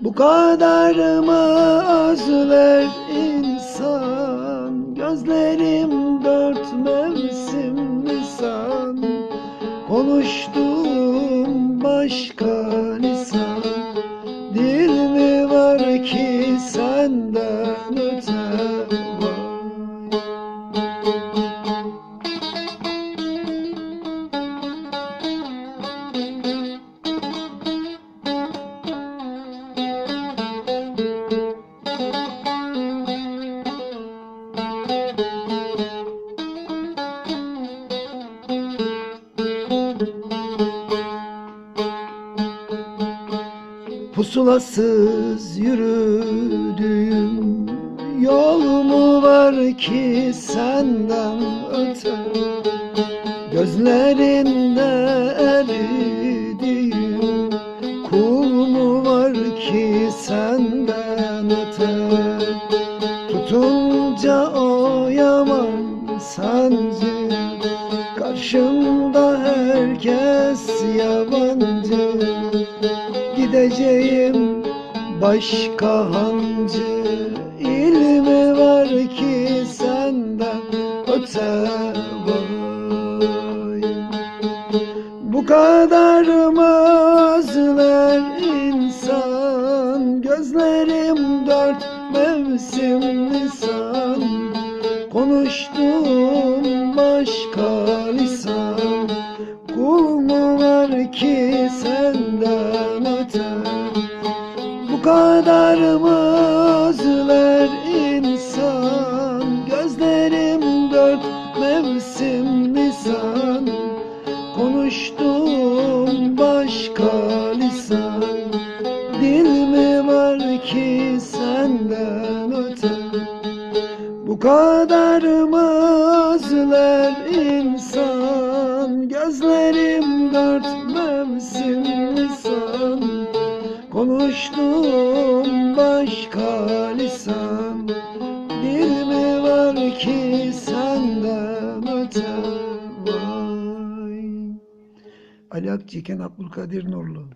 Bu kadar mı özler insan. Gözlerim dört mevsim lisan Konuştuğum başka lisan Dil mi var ki senden öte Pusulasız yürüdüğüm yol mu var ki senden öte? Gözlerinde eridiğim kul mu var ki senden öte? Tutunca o yaman sancı Karşımda herkes yabancı Gideceğim başka hancı İlmi var ki senden öte vay Bu kadar mı özler insan Gözlerim dört mevsim lisan Konuştuğum başka Bu kadar mı özler insan. Gözlerim dört mevsim lisan Konuştuğum başka lisan. Dil mi var ki senden öte? Bu kadar mı özler insan. Gözlerim Konuştuğum başka lisan Dil mi var ki senden öte vay? Ali Akçiken Abdülkadir Nurlu